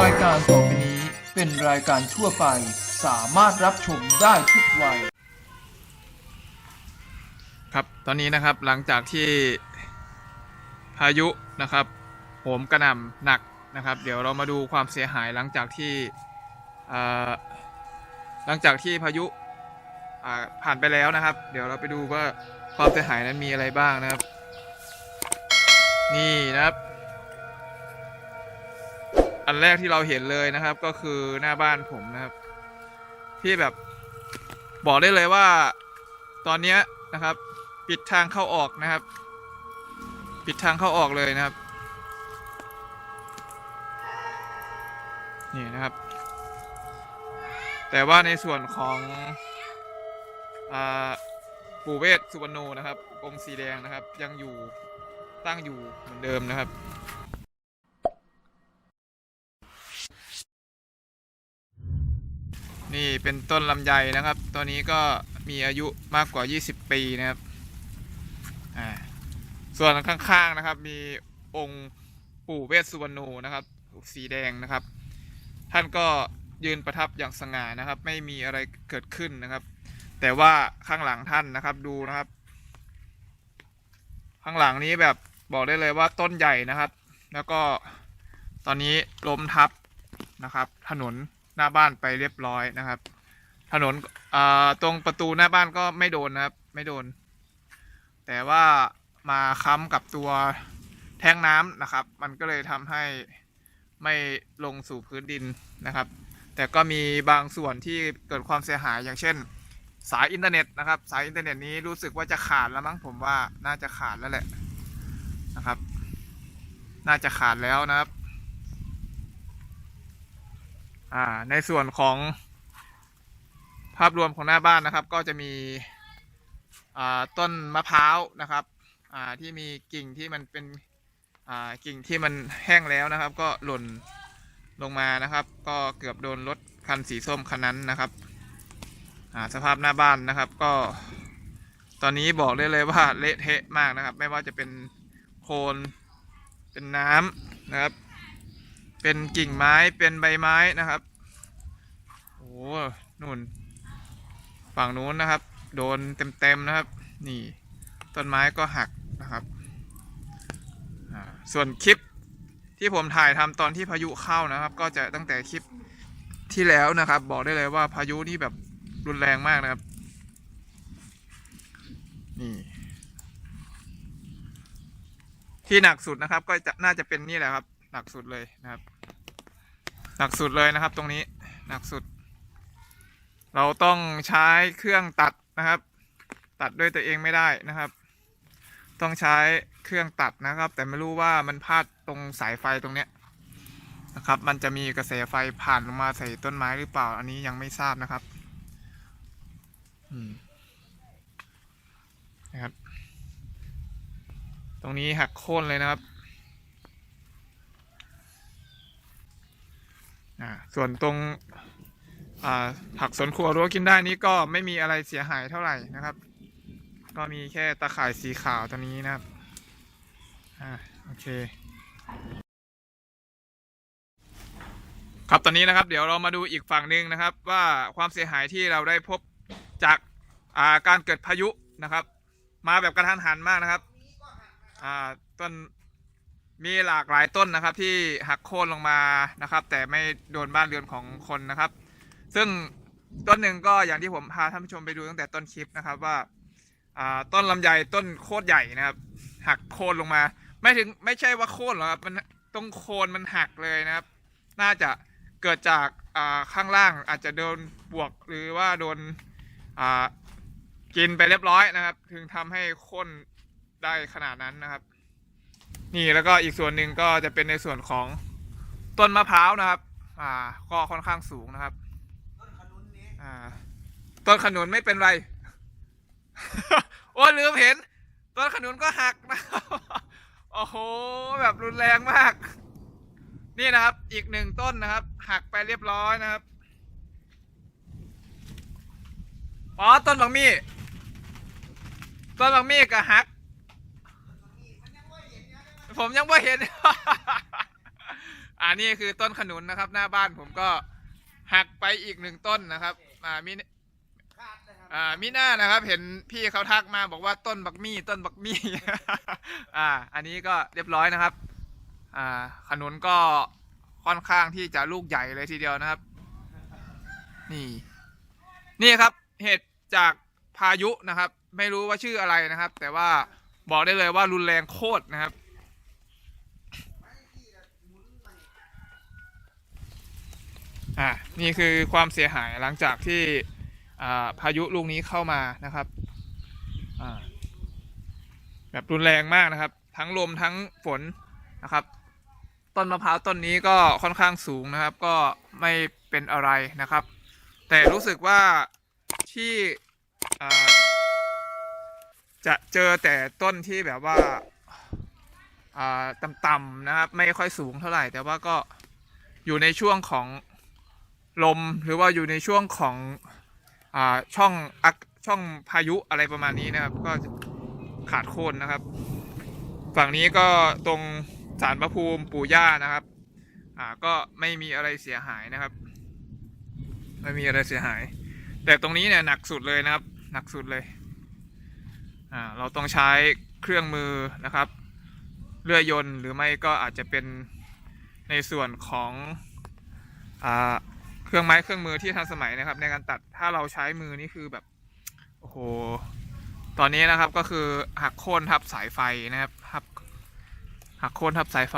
รายการต่อไปนี้เป็นรายการทั่วไปสามารถรับชมได้ทุกวัย ครับตอนนี้นะครับหลังจากที่พายุนะครับโหมกระหน่ำหนักนะครับ เดี๋ยวเรามาดูความเสียหายหลังจากที่หลังจากที่พายุผ่านไปแล้วนะครับ เดี๋ยวเราไปดูว่าความเสียหายนั้นมีอะไรบ้างนะครับ นี่นะครับ อันแรกที่เราเห็นเลยนะครับ ก็คือหน้าบ้านผมนะครับ ที่แบบบอกได้เลยว่าตอนเนี้นะครับ ปิดทางเข้าออกนะครับ ปิดทางเข้าออกเลยนะครับ นี่นะครับ แต่ว่าในส่วนของอปู่เวสสุวรรณโนนะครับองค์สีแดงนะครับ ยังอยู่ตั้งอยู่เหมือนเดิมนะครับ นี่เป็นต้นลำไยนะครับ ตัวนี้ก็มีอายุมากกว่า 20 ปีนะครับ ส่วนข้างๆนะครับ มีองค์ปู่เวสสุวรรณูนะครับ สีแดงนะครับ ท่านก็ยืนประทับอย่างสง่านะครับ ไม่มีอะไรเกิดขึ้นนะครับ แต่ว่าข้างหลังท่านนะครับดูนะครับ ข้างหลังนี้แบบบอกได้เลยว่าต้นใหญ่นะครับ แล้วก็ตอนนี้ล้มทับนะครับ ถนน หน้าบ้านไปเรียบร้อยนะครับ ถนนตรงประตูหน้าบ้านก็ไม่โดนนะครับ ไม่โดน แต่ว่ามาค้ำกับตัวแท้งน้ำนะครับ มันก็เลยทำให้ไม่ลงสู่พื้นดินนะครับ แต่ก็มีบางส่วนที่เกิดความเสียหายอย่างเช่น สายอินเทอร์เน็ตนะครับ สายอินเทอร์เน็ตนี้รู้สึกว่าจะขาดแล้วมั้งผมว่าน่าจะขาดแล้วแหละนะครับ น่าจะขาดแล้วนะครับ อ่าในส่วนของภาพรวมของหน้าบ้านนะครับ ก็จะมีอ่าต้นมะพร้าวนะครับอ่าที่มีกิ่งที่มันเป็นอ่ากิ่งที่มันแห้งแล้วนะครับ ก็หล่นลงมานะครับ ก็เกือบโดนรถคันสีส้มคันนั้นนะครับอ่าสภาพหน้าบ้านนะครับ ก็ตอนนี้บอกได้เลยว่าเละเทะมากนะครับ ไม่ว่าจะเป็นโคลนเป็นน้ำนะครับ เป็นกิ่งไม้เป็นใบไม้นะครับโอ้โหนู่น ฝั่งนู้นนะครับ โดนเต็มๆนะครับ นี่ต้นไม้ก็หักนะครับส่วนคลิปที่ผมถ่ายทำตอนที่พายุเข้านะครับ ก็จะตั้งแต่คลิปที่แล้วนะครับ บอกได้เลยว่าพายุนี่แบบรุนแรงมากนะครับ นี่ที่หนักสุดนะครับ ก็จะน่าจะเป็นนี่แหละครับ หนักสุดเลยนะครับ หนักสุดเลยนะครับตรงนี้หนักสุด เราต้องใช้เครื่องตัดนะครับ ตัดด้วยตัวเองไม่ได้นะครับ ต้องใช้เครื่องตัดนะครับ แต่ไม่รู้ว่ามันพลาดตรงสายไฟตรงเนี้ยนะครับ มันจะมีกระแสไฟผ่านลงมาใส่ต้นไม้หรือเปล่า อันนี้ยังไม่ทราบนะครับนะครับ ตรงนี้หักโค่นเลยนะครับ อ่าส่วนตรงอ่าผักสวนครัวรั้วกินได้นี้ก็ไม่มีอะไรเสียหายเท่าไหร่นะครับ ก็มีแค่ตะข่ายสีขาวตัวนี้นะครับอ่าโอเค ครับตอนนี้นะครับ เดี๋ยวเรามาดูอีกฝั่งหนึ่งนะครับ ว่าความเสียหายที่เราได้พบจากอ่าการเกิดพายุนะครับ มาแบบกระทันหันมากนะครับ อ่าต้น มีหลากหลายต้นนะครับที่หักโค่นลงมานะครับ แต่ไม่โดนบ้านเรือนของคนนะครับ ซึ่งต้นหนึ่งก็อย่างที่ผมพาท่านผู้ชมไปดูตั้งแต่ต้นคลิปนะครับว่าต้นลำไยต้นโคตรใหญ่นะครับ หักโค่นลงมา ไม่ถึงไม่ใช่ว่าโค่นหรอกครับมันตรงโคนมันหักเลยนะครับ น่าจะเกิดจากข้างล่างอาจจะโดนบวกหรือว่าโดนกินไปเรียบร้อยนะครับ ถึงทำให้โค่นได้ขนาดนั้นนะครับ นี่แล้วก็อีกส่วนหนึ่งก็จะเป็นในส่วนของต้นมะพร้าวนะครับ อ่า ก็ค่อนข้างสูงนะครับอ่า ต้นขนุนไม่เป็นไร โอ้ลืมเห็น ต้นขนุนก็หักนะครับโอ้โห แบบรุนแรงมาก นี่นะครับ อีกหนึ่งต้นนะครับ หักไปเรียบร้อยนะครับ อ๋อ ต้นบางมี่ ต้นบางมี่กับหัก ผมยังไม่เห็น อ่านี่คือต้นขนุนนะครับ หน้าบ้านผมก็หักไปอีกหนึ่งต้นนะครับ อ่ามิอ่ามิน่านะครับ เห็นพี่เขาทักมาบอกว่าต้นบักมี่ต้นบักมี่ อ่า อันนี้ก็เรียบร้อยนะครับ อ่า ขนุนก็ค่อนข้างที่จะลูกใหญ่เลยทีเดียวนะครับ นี่ นี่ครับเหตุจากพายุนะครับ ไม่รู้ว่าชื่ออะไรนะครับ แต่ว่าบอกได้เลยว่ารุนแรงโคตรนะครับ อ่านี่คือความเสียหายหลังจากที่าพายุลูกนี้เข้ามานะครับแบบรุนแรงมากนะครับ ทั้งลมทั้งฝนนะครับ ต้นมะพร้าวต้นนี้ก็ค่อนข้างสูงนะครับ ก็ไม่เป็นอะไรนะครับ แต่รู้สึกว่าที่จะเจอแต่ต้นที่แบบว่าอ่าต่ำๆนะครับ ไม่ค่อยสูงเท่าไหร่ แต่ว่าก็อยู่ในช่วงของ ลมหรือว่าอยู่ในช่วงของอ่าช่องอักช่องพายุอะไรประมาณนี้นะครับ ก็ขาดโค่นนะครับ ฝั่งนี้ก็ตรงสารพระภูมิปู่ย่านะครับ อ่าก็ไม่มีอะไรเสียหายนะครับ ไม่มีอะไรเสียหาย แต่ตรงนี้เนี่ยหนักสุดเลยนะครับ หนักสุดเลยอ่าเราต้องใช้เครื่องมือนะครับเลื่อยยนต์หรือไม่ก็อาจจะเป็นในส่วนของอ่า เครื่องไม้เครื่องมือที่ทันสมัยนะครับ ในการตัดถ้าเราใช้มือนี่คือแบบโอ้โหตอนนี้นะครับก็คือหักโค่นทับสายไฟนะครับหักหักโค่นทับสายไฟ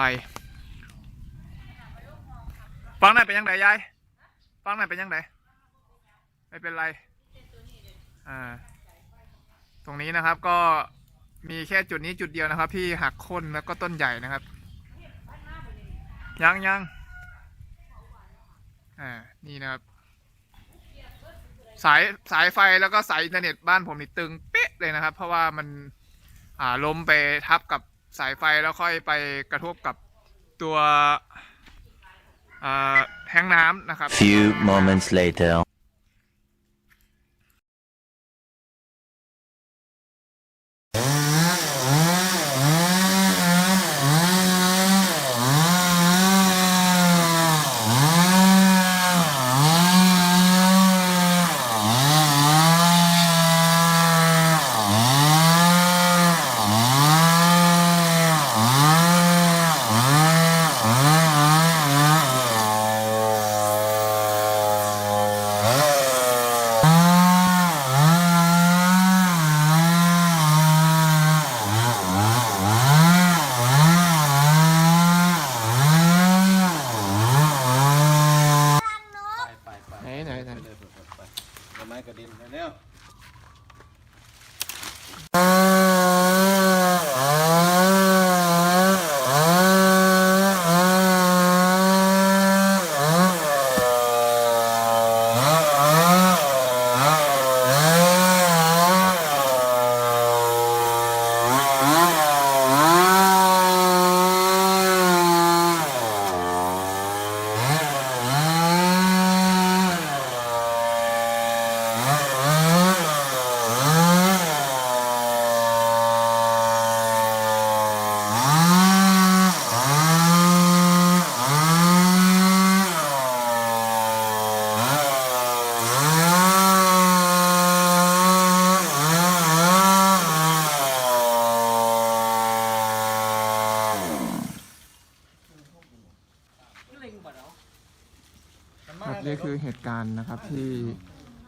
ฟังไหนเป็นยังไงยายฟังไหนเป็นยังไงไม่เป็นไรอ่าตรงนี้นะครับก็มีแค่จุดนี้จุดเดียวนะครับ ที่หักโค่นแล้วก็ต้นใหญ่นะครับ ยังยัง อ่า นี่นะครับ สายสายไฟแล้วก็สายอินเทอร์เน็ตบ้านผมนี่ตึงเป๊ะเลยนะครับ เพราะว่ามันอ่าล้มไปทับกับสายไฟแล้วค่อยไปกระทบกับตัวอ่าแทงน้ำนะครับ Few moments later.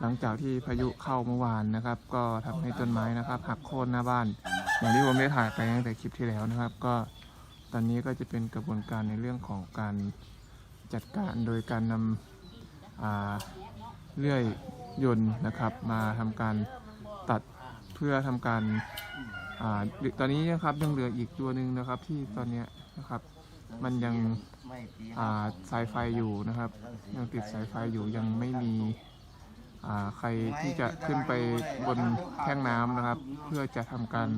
หลังจากที่พายุเข้าเมื่อวานนะครับ ก็ทำให้ต้นไม้นะครับหักโค่นหน้าบ้าน อย่างที่ผมได้ถ่ายไปตั้งแต่คลิปที่แล้วนะครับ ก็ตอนนี้ก็จะเป็นกระบวนการในเรื่องของการจัดการโดยการนำอ่าเลื่อยยนต์นะครับ มาทำการตัดเพื่อทำการอาตอนนี้นะครับยังเหลืออีกตัวหนึ่งนะครับที่ตอนนี้นะครับมันยังสายไฟอยู่นะครับ ยังติดสายไฟอยู่ยังไม่มี ใครที่จะขึ้นไปบนแท่งน้ำนะครับ เพื่อจะทำการ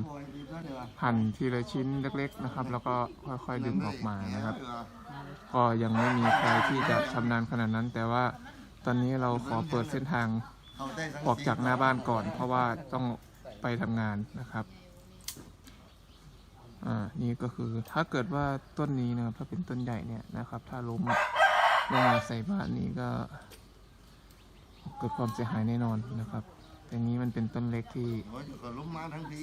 หั่นทีละชิ้นเล็ก ๆนะครับ แล้วก็ค่อยๆดึงออกมานะครับ ก็ยังไม่มีใครที่จะชำนาญขนาดนั้น แต่ว่าตอนนี้เราขอเปิดเส้นทางออกจากหน้าบ้านก่อน เพราะว่าต้องไปทำงานนะครับอ่านี่ก็คือถ้าเกิดว่าต้นนี้นะครับถ้าเป็นต้นใหญ่เนี่ยนะครับ ถ้าล้มลงมาใส่บ้านนี้ก็ เกิดความเสียหายแน่นอนนะครับ แต่นี้มันเป็นต้นเล็กที่โอ้ยก็ล้มมาทั้งที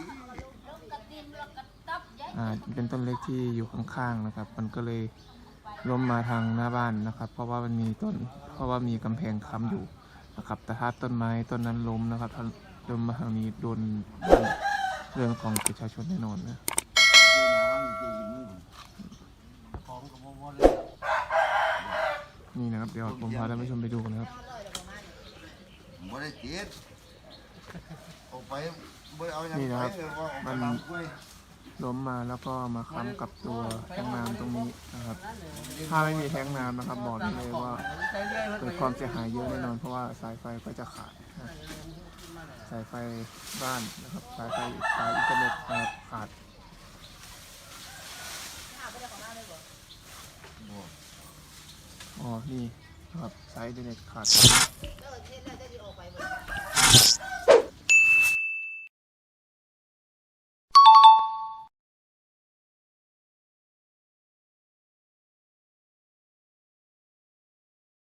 อ่าเป็นต้นเล็กที่อยู่ข้างๆนะครับ มันก็เลยล้มมาทางหน้าบ้านนะครับ เพราะว่ามันมีต้น เพราะว่ามีกำแพงค้ำอยู่นะครับ แต่ถ้าต้นไม้ต้นนั้นล้มนะครับถ้าล้มมาทางนี้โดนเรื่องของประชาชนแน่นอนนะนี่นะครับเดี๋ยวผมพาท่านผู้ชมไปดูกันนะครับ บ่ได้เจ็ดออกไปบ่ได้เอาอย่างนี่นะครับไปเลยว่าออกไปมัน ตามกล้วยล้มมาแล้วก็มาค้ำกับตัวแท้งน้ำตรงนี้นะครับ ถ้าไม่มีแท้งน้ำนะครับบอกได้เลยว่าเกิดความเสียหายเยอะแน่นอน เพราะว่าสายไฟก็จะขาดนะสายไฟบ้านนะครับ สายไฟสายอินเทอร์เน็ตนะครับขาดอ๋อนี่นะครับสายอินเทอร์เน็ตขา เทศแล้วได้ออกไปหมด